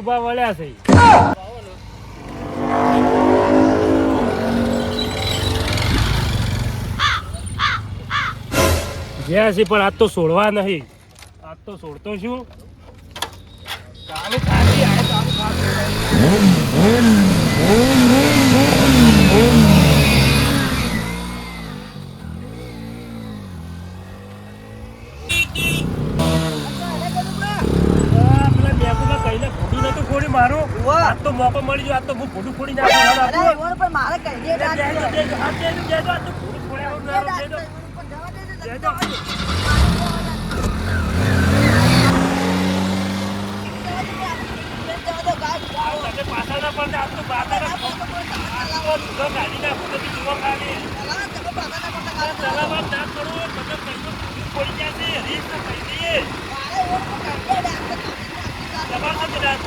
ડૂબા વળ્યા છે. ગયા છે પણ આજ તો છોડવા નહીં. આજ તો છોડતો છું. ચાલુ ખાલી આ ચાલુ આ ફોડી મારું વાહ. તો મોકો મળી ગયો. આજ તો હું ફોડી નાખું. પણ મારે કઈ દે દેજો, આ આ તો ફોડું ફોડ્યા વગર દેજો. દેજો. તમે પાછા ના પડતા, આજ તો બાધાના આજ કાઢી નાખું, તમે જુઓ ખાલી.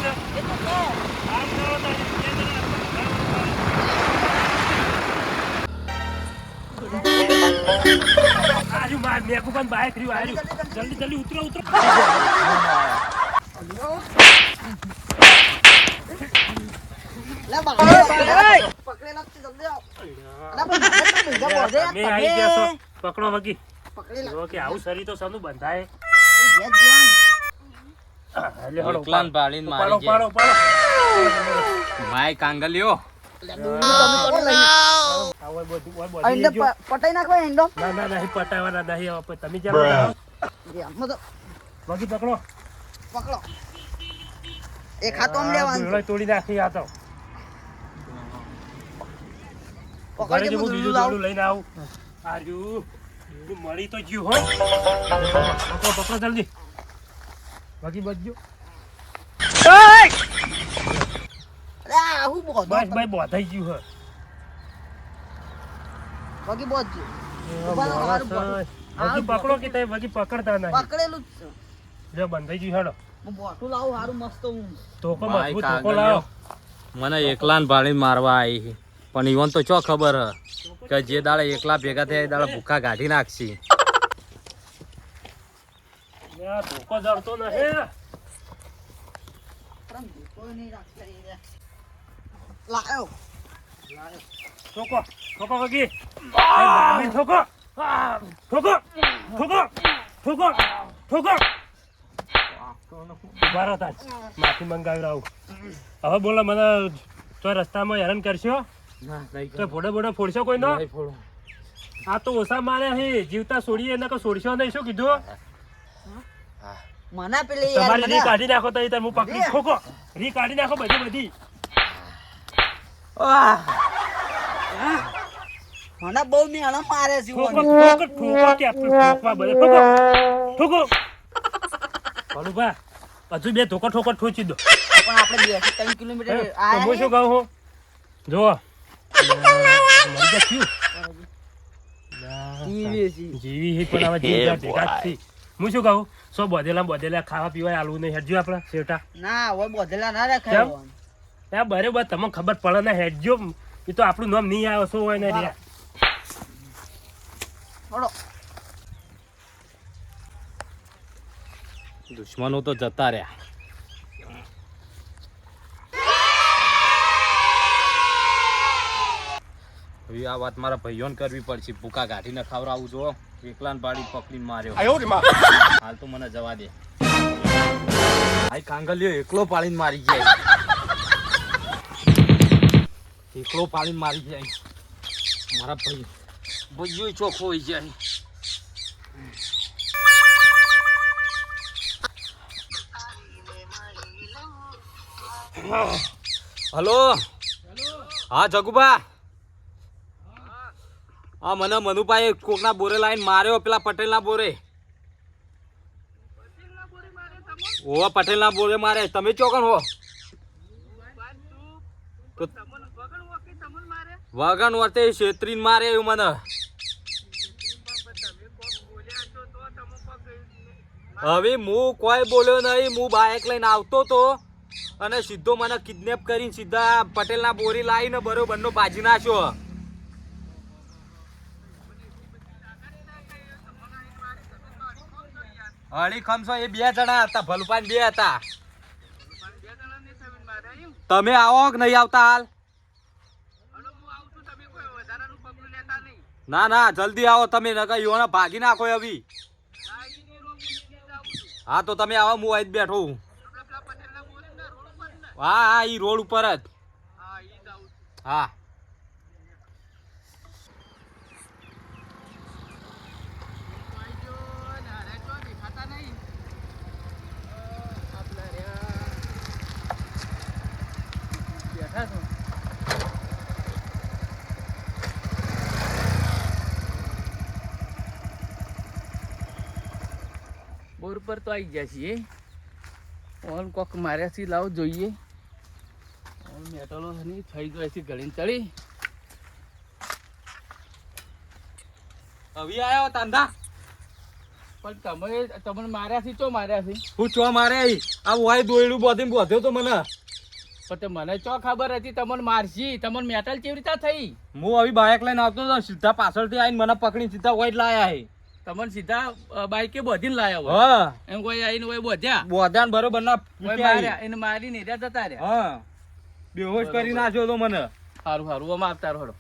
ના આજુ માર મેકુ પણ બાઈક રહ્યું આવ્યું જલ્દી જલ્દી ઉતરો ઉતરો. પકડો વગી. ઓકે આવું શરીર તો સનું બંધાય. માય કાંગલિયો આ હોય બધું, હોય બધું લઈ જો. પટાઈ નાખવા એન્ડો ના ના નહીં પટાવવાના નહીં હવે તમે જ્યાં વગી પકડો. પકડો. એ ખાતો આમ લેવાનું તોડી નાખી આ તો. હું હું બીજું લાવું. લઈને આવું. આજુ મળી તો ગયું હો. પકડો પકડો જલ્દી. બાકી બચજો અરે આ હું બોધ? બસ ભાઈ બોધાઈ ગયું હે. બાકી હારું વગી પકડો કે તે વગી પકડતા નહીં. પકડેલું જ છે. જો બંધાઈ ગયું હેડો. હું બોટું લાવું હારું મસ્ત હું. ભાઈ મજબૂત કાગળિયો. લાવો. મને એકલાન ભાળી મારવા આવી પણ ઈવન તો ચો ખબર હ કે જે દાડે એકલા ભેગા થયા એ દાડે ભૂખા કાઢી નાખશી. લે, ધોકો જડતો નહીં. કોઈ નહીં રાખતા એ રે. લાયો. ઠોકો ઠોકો વગી ઠોકો ઠોકો ઠોકો ઠોકો ઠોકો. ઊભા તાજ. માફી મંગાવી રહું. હવે બોલો મને તો રસ્તામાં હેરાન કરશો? તો ફોડો બોડો ફોડશો કોઈ નો આ તો ઓછા મારે હે. જીવતા છોડીએ એને છોડશો નહીં શું કીધું? મને પેલી તમારી રી કાઢી નાખો તો અહીં હું પકડી ઠોકો. રી કાઢી નાખો બધી બધી. મને બહુ મેણો મારે છે ઠોકો ઠોકો ઠોકો કે આપણે ઠોકવા બધે. ઠોકો ઠોકો. ભલુભા હજુ બે ઠોકો ઠોકો ઠોચી દો. પણ આપણે બે ત્રણ કિલોમીટર તો હું શું કહું હું? જો. જીવી હી પણ હવે જીવ ભેગા જ હું શું કહું? સો બધેલા બધેલા ખાવા પીવા આલવું નહીં. હેડજો આપણે શેવટા ના હવે બોધેલા ના રાખાય બરોબર તમને ખબર પડે ને હેડજો. એ તો આપણું નામ નહીં આવે શું હોય ને દુશ્મનો તો જતા રહ્યા. હવે આ વાત મારા ભાઈઓને કરવી પડશે. ભૂકા કાઢીને ખવડાવું જો એકલાને પાડી પકડીને માર્યો. હાલ તો મને જવા દે. ભાઈ કાંગલિયો એકલો પાડીને મારી જાય. એકલો પાડીને મારી જાય. મારા ભાઈ. બધું ચોખ્ખો હોય જાય હલો હા જગુબા હા મને મનુભાઈ કોકના બોરે લાવીને માર્યો, પેલા પટેલના બોરે. ઓ, પટેલના બોરે મારે. તમે ચોકન હો. તો વગન વર્તે છેતરીને મારે એવું મને. હવે હું કોઈ બોલ્યો નહીં હું બાઇક લઈને આવતો તો. અને સીધો મને કિડનેપ કરીને સીધા પટેલના બોરી લાવીને બરોબરનો બાજી નાખ્યો. અડી ખમસો એ બે જણા હતા, ભલુપાન બે હતા. તમે આવો કે નહીં આવતા હાલ? ના ના જલ્દી આવો તમે નકર યોને ભાગી નાખો આવી. હા તો તમે આવો હું અહીં બેઠો હું. હા હા એ રોડ ઉપર જ. હા. બોર પર તો આવી ગયા છીએ. ઓન કોક માર્યાથી લાવો જોઈએ. ઓન મેટલો થઈ ગયો છે ગળીને ચડી. હવે આવ્યો તાંધા. પણ તમે તમને માર્યાથી ચો માર્યાથી? હું ચો મારે? આ વાય દોયડું બોધીને બોધ્યો તો મને. પણ તે મને ચો ખબર હતી તમને મારશી. તમને મેટલ કેવી રીતે થઈ? હું હવે બાઇક લઈને આવતો હતો સીધા પાછળથી આવીને મને પકડી સીધા વાઈટ લાયા હે. તમને સીધા બાઈકે બોધીને લાયા હોય. હા. એમ કોઈ આઈને કોઈ બોધ્યા? બોધ્યા ને બરોબર ના માર્યા. એને મારીને એર્યા જતા રહ્યા. હા. બેહોશ કરી નાખ્યો તો મને. સારું સારું આમાં આપતા રહો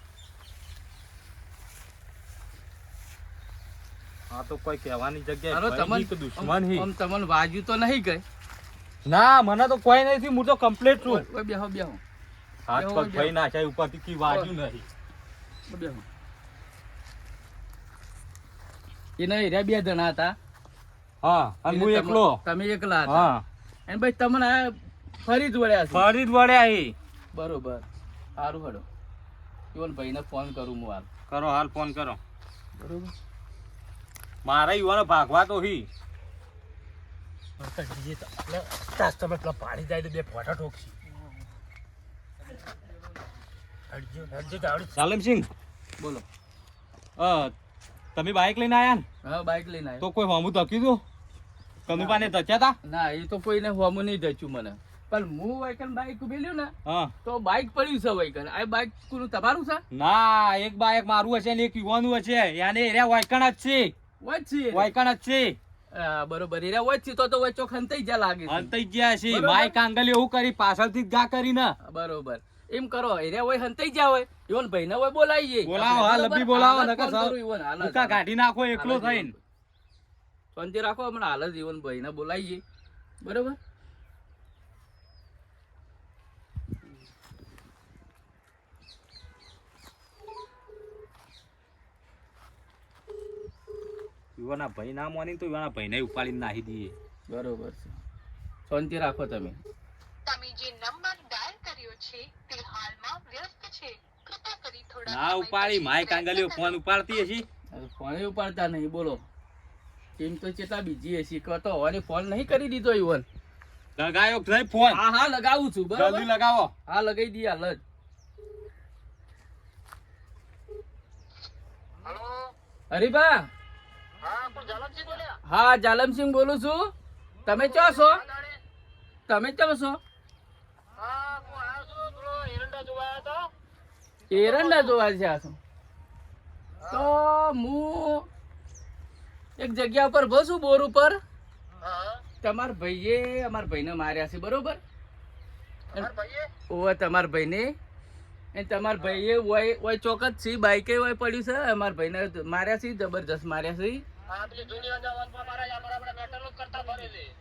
હા તો કોઈ કહેવાની જગ્યાએ તમને દુશ્મન હી? તમને વાજ્યું તો નહીં ગઈ ના મને તો કોઈ નથી હું તો કમ્પ્લીટ છું. બેહો બેહો. હાથ પગ ભાઈ નાખ્યા ઉપરથી કી વાગ્યું નહીં. બેહો. એના એર્યા બે જણા હતા. હા અને હું એકલો. તમે- એકલા હતા. હા. અને ભાઈ તમને ફરી જ વળ્યા છે. ફરી જ વળ્યા હી. બરોબર. સારું હડો. યુવન ભાઈને ફોન કરું હું હાલ. કરો હાલ ફોન કરો. બરોબર. મારા યુવાનો ભાગવા તો હી. તમે પેલા પાડી જાય તો બે ફોટા ઠોકશી હટજો હટજો તો આવડે સાલમસિંહ. બોલો. તમે બાઇક લઈને આયા ને? હા બાઈક લઈને આવ્યો તો કોઈ હમું તકી દો કનુપાને તચ્યા તા? ના એ તો કોઈને હોમું નહીં દચ્યું મને. પણ હું વાયકન બાઈક ઉભેલ્યું ને હા. તો બાઈક પડ્યું છે વાયકન આ બાઈક કોનું તમારું છે? ના એક બાઇક મારું હશે ને એક યુવાનું હશે. યાને એરિયા વાયકણ જ છે. વચ્ચે વાયકણ જ છે. બરોબર. એરા વચ્ચે તો તો વચ્ચો ખંતાઈ જા લાગે છે. અંતઈ ગયા છે. બાઈક માય એવું કરી પાછળથી જ ગા કરી ને બરોબર. એમ કરો એરિયા હોય હંતાઈ જા હોય. ઈવન ભાઈને હોય બોલાવીએ બોલાવો હા? લબ્બી બોલાવો નકર સાહેબ. કાઢી નાખો એકલો થઈને. શાંતિ રાખો હમણાં હાલ જ ઈવન ભાઈને બોલાવીએ બરોબર? યુવાના ભાઈ ના માની તો યુવાના ભાઈને ઉપાડીને નાહી દઈએ. બરોબર છે. શાંતિ રાખો તમે. તમે જે નંબર ડાયલ કર્યો છે તે હાલમાં વ્યસ્ત છે. કૃપા કરી થોડા ના ઉપાડી માય કાંગલીઓ ફોન ઉપાડતી હશે? ફોન ઉપાડતા નહીં બોલો. ટીમ તો ચેટલા બીજી હશે કહો તો હવે ફોન નહીં કરી દીધો ઈવન. લગાયો નહીં ફોન? હા હા લગાવું છું જલ્દી લગાવો. હા લગાવી દઈએ હાલ જ હરીબા હા જાલમસિંહ બોલું છું. તમે ચો છો? તમે ચો છો? એરંડા જોવા છે આ તો. હું એક જગ્યા ઉપર બસું બોર ઉપર. તમારા ભાઈએ અમારા ભાઈને માર્યા છે બરોબર? ઓવે તમારા ભાઈને. એ તમારા ભાઈએ ઓય ઓય ચોકત છે બાઈકે ઓય પડ્યું છે. અમારા ભાઈને માર્યા છે જબરજસ્ત માર્યા છે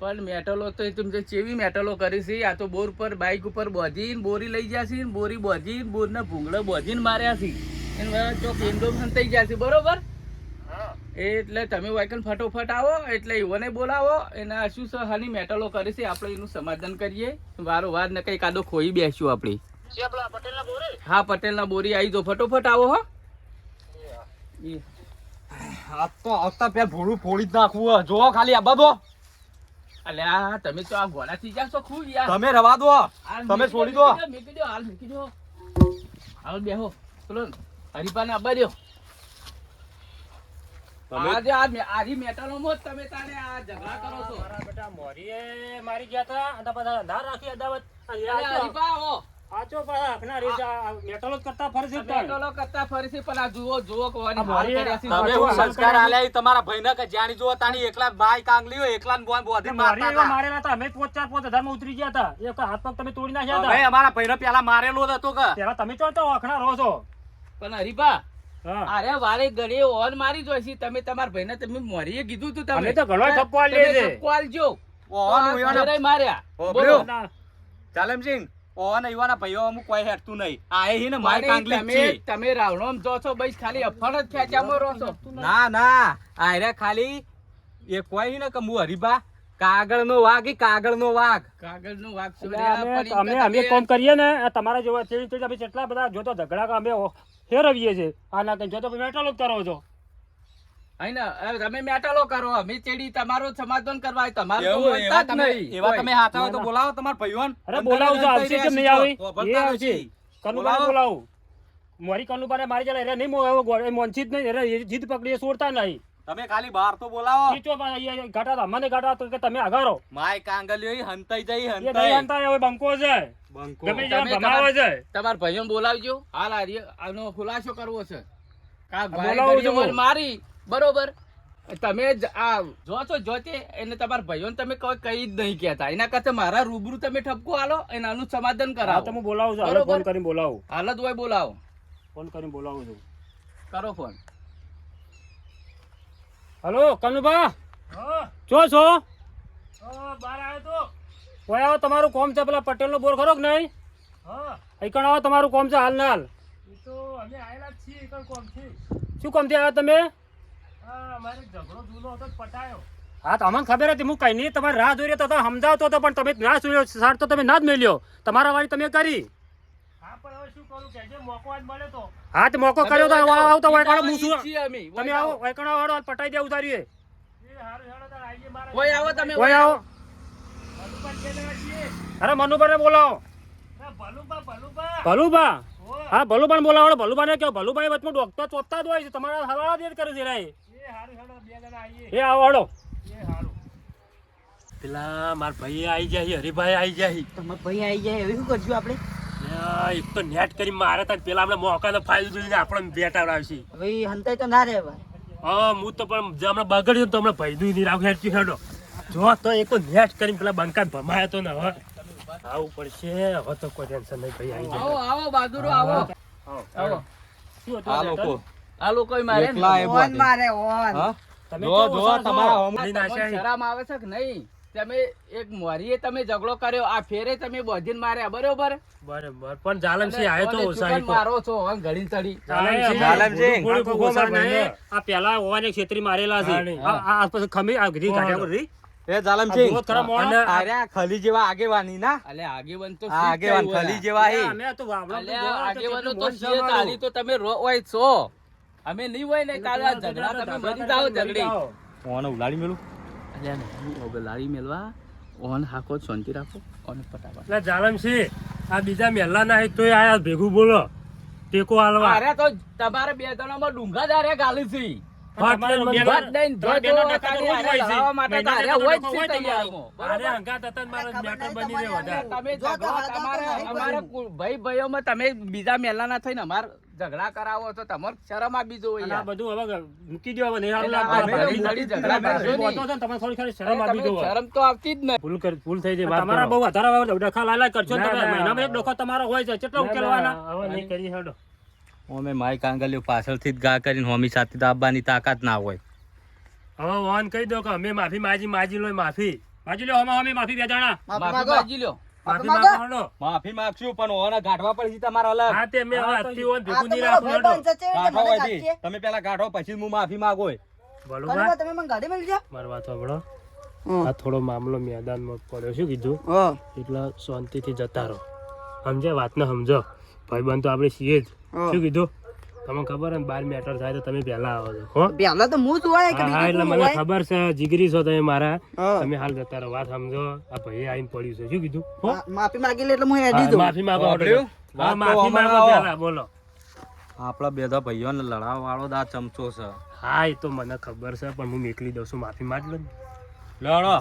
પણ મેટલો તો તમે ચેવી મેટલો કરી છે આ તો બોર પર બાઈક ઉપર બોધીને બોરી લઈ ગયા છે બોરી બોધીને બોરના ભૂંગળો બોધીને માર્યા છે. એને થઈ ગયા છે બરોબર? એટલે તમે વાયકન ફટોફટ આવો એટલે ઈવોને બોલાવો એના શું છે હાની મેટલો કરી છે આપણે એનું સમાધાન કરીએ. વારો વાર ને કઈ કાદો ખોઈ બેસ્યું આપણે. હા પટેલના બોરી આવી જો ફટોફટ આવો હો. આ તો આવતા પેલા ભોળું ફોડી જ નાખવું હે. ખાલી આ બધો અલ્યા તમે તો આ ઘોડાથી જાશો ખૂબ યાર. તમે રવા દો. તમે છોડી દો, દો મૂકી દો હાલ મૂકી દો. હાલ બેહો. ચલો હરીપાને આબા દ્યો. આજે આ આરી મેટલોમાં જ તમે તારે આ ઝઘડા કરો છો. મારા બેટા મોરીએ મારી ગયા તા. અને અંધાર રાખી અદાવત. હરીપા આવો. આચો પાછા આખના રેસ મેટલો કરતા ફરશે જ મેટલો કરતા ફરીથી પણ આ જુઓ જુઓ કોવાની આ મારી- હાલ કર્યા છે. તમે હું સંસ્કાર કરેલી. તમારા ભાઈને કે જ્યાંની જુઓ તાણી એકલા ભાઈ કાંગલી એકલા ને બોન બોધી મારતા હતા. મારેલા હતા. અમે પોચ ચાર પોચ હજારમાં ઉતરી ગયા હતા. એક હાથ પગ તમે તોડી નાખ્યા ભાઈ અમારા ભાઈને પેલા મારેલો હતો કે. પેલા તમે ચો તો આખના રહો છો. પણ હરીબા અરે વારે ઘડીએ ઓન મારી જોઈશી. તમે તમારા ભાઈને તમે મોરીએ કીધું તું તમે. તો ઘણો ઠપકો આલીએ છે. ઠપકો આલજો. ઓન આ ઉયાના- ઘરેય માર્યા. બોલો. ચાલમસિંહ ઓન ઈવાના ભાઈઓ અમુક કોઈ હેઠતું નહીં. આ એ હી ને મારી મારી કાંગલી તમે રાવણો તમે રાવણોમ જો છો બસ ખાલી અફણ જ ખેંચામાં રહો છો. ના ના. આયરે ખાલી એ કોઈ ને કે મુ હરીબા કાગળ નો વાઘ ઈ કાગળ નો વાઘ. કાગળનું વાઘ એટલે અમે અમે અમે કોમ કરીએ ને તમારા જેવા ચેડી ચેડી અમે કેટલા બધા જોતો ઝઘડા કે અમે ફેરવીએ છે આના કઈ જોતો મેટલો જ કરો છો. ને, તમે મેટાલો કરો અમે ચેડી તમારું સમાધાન કરવા તમારું તો એવું બોલતા એવા જ તમે નહીં. એવા તમે હાથા તો બોલાવો તમારા ભાઈઓને. અરે અંદર તો આવશે કેમ નહીં આવી? એ આવશે. કનુબાને બોલાવો. મારી કનુબાને મારી એટલે નહીં મો એવો નહીં જીદ પકડી છોડતા નહીં. તમે ખાલી બહાર તો બોલાવો. ચીચો ઘાટા તો અમને ઘાટા તો કે તમે આગારો માય કાંગલીઓ હંતાઈ જઈ હંતાઈ. હંતાઈ. હવે બંકો છે. બંકો. તમે ભમાવે છે. તમાર ભાઈઓ બોલાવજો. હાલ આ આનો ખુલાસો કરવો છે. કા ભાઈ મારી. બરોબર? તમે આ જો છો જોતે એને તમારા ભાઈઓને તમે કોઈ કઈ જ નહીં કહેતા. એના કરતા મારા રૂબરૂ તમે ઠપકો હાલો અને આનું સમાધાન કરાવો. તમે બોલાવો છો. છું ફોન કરીને બોલાવો. હાલત હોય બોલાવો. ફોન કરીને બોલાવો છો. કરો ફોન. હલો કનુભા? જો છો? બહાર આવ્યો તો. કોઈ આવો તમારું કોમ છે પેલા પટેલ નો બોર ખરો કે નહીં? કણ આવો તમારું કોમ છે હાલ ને હાલ. તો અમે આવેલા છીએ શું કોમથી આવ્યા તમે? હા અમારે ઝઘડો જૂનો હતો જ પટાયો. હા તો અમને ખબર હતી હું કઈ નહીં તમારે રાહ જોઈ રહ્યો તો સમજાવતો હતો પણ તમે ના જોયો સાર તો તમે ના જ મેલ્યો. તમારા વાળી તમે કરી. હા પણ હવે શું કરું? કે જે મોકો આજ મળે તો. મોકો કર્યો તો આવો આવો તો વળકાળો હું તમે આવો વળકાળો વાળો પટાઈ દે ઉતારીએ. એ હારું હેડો તાર આઈએ મારે. ઓય આવો તમે કોઈ અરે મનુભાઈ બોલાવો. ભલુભા ભલુબા ભલુબા ભલુબા ઓ, હા ભલુબા બોલાવો ભલુબા ને કહો ભલુભાઈ વચમાં ડોક્ટર ચોપતા જ હોય છે તમારા હવા જ કરે છે રે એ હારું હેડો બે જણા આઈએ એ આવો હળો પેલા માર ભાઈ આવી જાય હરિભાઈ આવી જાય તમારા ભાઈ આવી જાય હવે શું કરશું આપણે? એક તો નેટ કરી મારે તા પેલા આપણે મોકાનો ફાયદો જોઈને આપણે બેટા આવશે. હવે ઈ હંતાઈ તો ના રહે ભાઈ હા હું તો પણ જે હમણાં બગડ્યું તો હમણાં ભાઈ નહીં રાખ હેડ્યું હેડો. જો તો એક તો નેટ કરીને પેલા બંકા ભમાયો તો ને હવે. આવું પડશે હવે તો કોઈ ટેન્શન નહીં ભાઈ આવી આવો જાય. આવો બહાદુરો આવો. આવો. શું હતું આ લોકો મારે ઓન મારે ઓન તમે જો, જો, તમારા હોમલી તમને શરમ આવે છે કે નહીં? તમે એક મોરીએ તમે ઝઘડો કર્યો આ ફેરે તમે બોધીન માર્યા બરોબર? બરોબર. પણ જાલમસિંહ આયો તો તો. મારો છો? હં ઘડી તડી જાલમસિંહ, જાલમસિંહ, આ પેલા ઓવાને છેતરી મારેલા છે. આ આ પછી ખમી આ ઘી કાઢ્યા કરી એ જાલમસિંહ આર્યા ખલી જેવા આગેવાની ના? અલે આગેવાન તો આગેવાન ખલી જેવા હે. અમે તો વાવળો આગેવાનો તો છે? તારી તો તમે રોય છો. અમે નહીં હોય ને તારે આ ઝઘડા તમે મરી જાઓ ઝઘડી. ઓને ઉલાડી મેલું. અલ્યા નહીં હવે લાડી મેલવા ઓન હાકો શાંતિ રાખો ઓન પટાવા એટલે છે આ બીજા મેલા ના તો આ ભેગું બોલો. ટેકો હાલવા. અરે તો તમારે બે જણામાં ડુંગા દારે ગાલી છે. ને. તમે. કુલ બીજા મેલાના થઈને અમાર ઝઘડા કરાવો તો તમારે શરમ આપી દો આ બધું હવે મૂકી દો હવે નહીં હારું. આ લડી ઝઘડા કરશો નહીં. તમને થોડી ખાલી શરમ આપી દો શરમ તો આવતી જ નહીં. ભૂલ કર ભૂલ થઈ જાય વાત તમારા બહુ વધારે ડખા લાલા કરશો તમે. મહિનામાં એક ડખો તમારો હોય છે કેટલા ઉકેલવાના? હવે નહીં કરી હેડો. ઓમે માય કાંગલ્યો પાછળથી જ ગા કરીને હોમી સાથે તો આવવાની તાકાત ના હોય. હવે વાન કહી દો કે અમે માફી માજી માજી લો માફી. માજી લો હમે હમે માફી બે જણા. માફી માજી લ્યો માફી માગો. માગો માફી માંગશું પણ ઓને ગાઢવા પડશે તમારે અલગ. હા તે મેં હવે હા, તો આજથી ઓન આ ભેગું નહીં રાખું? તમે પેલા ગાઢો પછી હું માફી માંગો ભલો તમે મને ગાડી મળી જા મારવા તો સાંભળો. આ થોડો મામલો મેદાનમાં પડ્યો શું કીધું? એટલે શાંતિથી જતા રહો. સમજે વાતને સમજો. ભાઈબંધ તો આપણે છીએ જ. શું કીધું? તમને ખબર ને બાર મેટર થાય તો તમે પહેલા આવો છો. હો? પેલા તો હું જ હોય હા, એટલે મને ખબર છે જીગરી છો તમે મારા. તમે હાલ જતા રહો વાત સમજો. આ ભાઈ આઈને પડ્યું છે. શું કીધું? માફી માંગી લે એટલે હું એડી દઉં માફી માંગો? હા માફી માંગો પહેલા બોલો. આપણા બેધા ભાઈઓને લડાવવા વાળો દા ચમચો છે. હા એ તો મને ખબર છે પણ હું મેકલી દઉં છું. માફી માંગ લઉં લડો.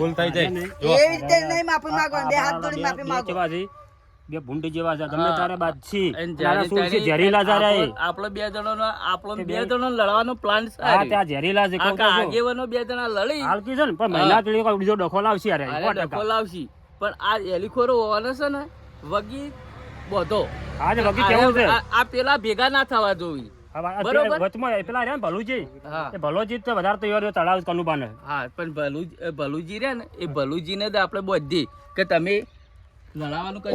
ભૂલ થઈ જાય. એવી રીતે નહીં માફી માંગો બે હાથ જોડી માફી માંગો? બે ભૂંડ જેવા છે. ગમે તારે બાદશી નાના જ્યારે છે? ઝેરીલા જરા આપણો- બે જણોનો આપણો બે જણો લડવાનો પ્લાન હા ત્યાં ઝેરીલા છે આગેવાનો બે જણા લડી. હાલકી છે ને પણ મહિલા તળી કોઈ બીજો ડખો લાવશે અરે ડખો લાવશે. પણ આ એલીખોરો હોવાનો છે ને વગી બધો. આજે વગી કેવું છે? આ પેલા ભેગા ના થવા જોવી. વચમાં પેલા રહ્યા ભલુજી? એ ભલોજી તો વધારે તૈયાર રહ્યો તળાવ કનુબાને. હા પણ ભલુજ એ ભલુજી રહ્યા ને એ ભલુજીને તો આપણે બધી કે તમે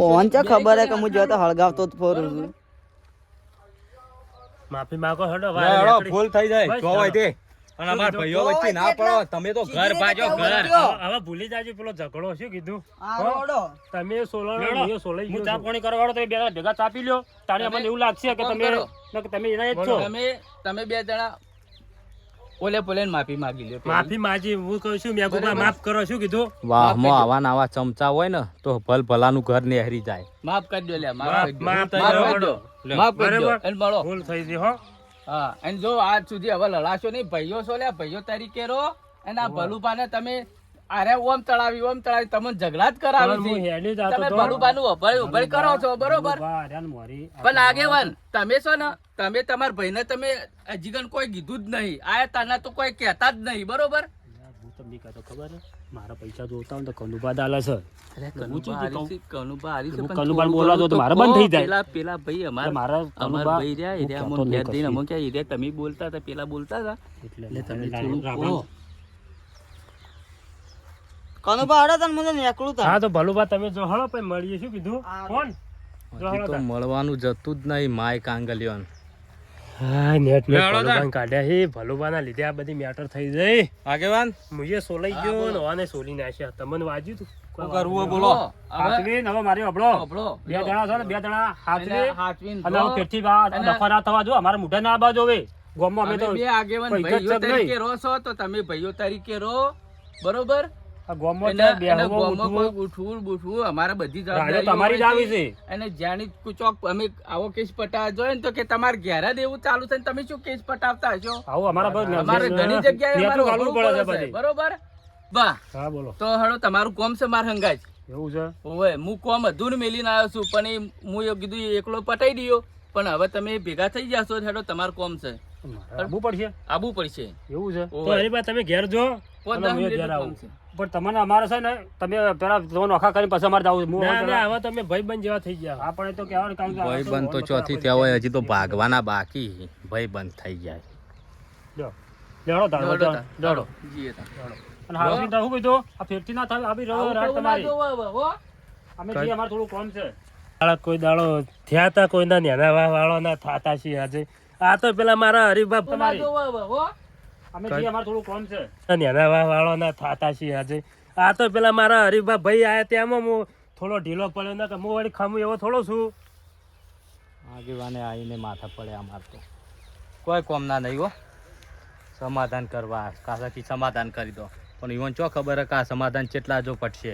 ઓન. ચા ખબર હે કે હું જોતો હળગાવતો જ ફોરું છું. માફી માંગો હડો હેડો, થઈ જાય. હોય તે. અને અમાર ભાઈઓ વચ્ચે ના પડો તમે તો ઘર ભાજો ઘર. હવે ભૂલી જાજો પેલો ઝઘડો શું કીધું? તમે સોલો હું સોલાઈ ગયો ચા પાણી કરવાડો તો બે જણા ભેગા ચાપી લ્યો. તારે અમને એવું લાગશે કે તમે કે તમે એના જ છો. તમે તમે બે જણા ઓલે પોલે માફી માગી લ્યો માફી માજી હું કહું છું મેં માફ કરો શું કીધું? વાહ મો આવા આવા ચમચા હોય ને તો ભલ ભલાનું ઘર ને હરી જાય. માફ કરી દો લે માફ માફ- કરી દો. માફ માફ કરી દો. માફ કરી દો. બરાબર. અને મળો. ભૂલ થઈ ગઈ હો. હા અને જો આજ સુધી હવે લડાશો નહીં ભાઈઓ છો લે ભાઈઓ તરીકે રો અને આ ભલુભાને તમે અરે ઓમ તળાવી ઓમ તળાવી તમને ઝઘડા જ કરાવી છે. તમે. ભલુભાનું ઊભા ઊભા કરો છો બરોબર? પણ આગેવાન તમે છો ને તમે તમારા ભાઈને તમે હજીગન કોઈ કીધું જ નહીં. આ તને તો કોઈ કહેતા જ નહીં બરોબર? હું તમને કહેતો ખબર મારા પૈસા જોતા હોય તો કનુભા દાલે છે. તમે બોલતા હતા પેલા બોલતા હતા. એટલે તમે મારે થોડું રાવણ- કહો. કનુભા હડો તને મને નેકળું તા હા તો ભલુભા તમે જો હળો પછી મળીએ શું કીધું? કોણ? તો મળવાનું જતું જ નહીં માય કાંગલિયોન. હા નેટ લે, મેટ હળો તાર. ભલુભાને કાઢ્યા છે. ભલુભાના લીધે આ બધી મેટર થઈ જઈ આગેવાન? મુજે સોલાઈ ગયો ને વાને સોલી નાખ્યા. તમને વાજ્યું તું? શું કરવું બોલો. હાથવીન, હવે? મારી અબળો. અબળો, બે જણા છો ને બે જણા હાથવીન. હાથવીન અને જો. હવે પેટથી બહાર અને- ડખા ના થવા જો અમારા મોઢા ના આવવા જોવે. ગામમાં અમે અમે તો બે આગેવાન ભાઈઓ તરીકે નહીં. છો તો તમે ભાઈઓ તરીકે રહો. બરોબર? તમારી ઘેર ચાલુ છે તમે શું કેસ પટાવતા હશો? અમારા ઘણી જગ્યાએ. બરોબર? વાહ. બોલો. તો હળો તમારું કોમ છે માર હંગાજ? એવું છે? હું કોમ અધૂર મેલીને આવ્યો છું પણ એ હું એવું કીધું એકલો પટાઈ દયો. પણ હવે તમે ભેગા થઈ જશો હેડો તમારું કોમ છે. આવવું પડશે? આબુ પડશે. એવું છે? તો એની પાસે તમે ઘેર જો. હું. પણ તમને અમારે છે ને તમે પેલા તમે ઓખા કરીને પછી અમારે જવું ના ના હવે તમે ભાઈબંધ જેવા થઈ ગયા. આપણે તો કહેવાનું કામ ભાઈબંધ તો ચોથી ત્યાં હોય હજી તો ભાગવાના બાકી. ભાઈબંધ થઈ જાય લ્યો. લેવડો તાર, દોડો દોડો. જીએ અને હાલ તો શું કીધું? આ ફેરતી ના થાય, આવી બી રાત તમારી. હો. અમે જઈએ, અમારે થોડું કામ છે. કોઈ દાડો થયા હતા કોઈના નેના વાળો ના થાતા છીએ આજે. આ તો પેલા મારા હરિભાઈ. અમે અમારે થોડું કામ છે. નેના વાહ થાતા છીએ આજે. આ તો પેલા મારા હરિબાપ ભાઈ આયા ત્યાંમાં હું થોડો ઢીલો પડ્યો ને કે હું વળી ખામું એવો થોડો છું. આગેવાને આવીને માથા પડે અમાર તો. કોઈ કોમના નહીં હો. સમાધાન કરવા કાસાથી સમાધાન કરી દો. પણ ઈવન ચો ખબર હે કે આ સમાધાન કેટલા જો પટશે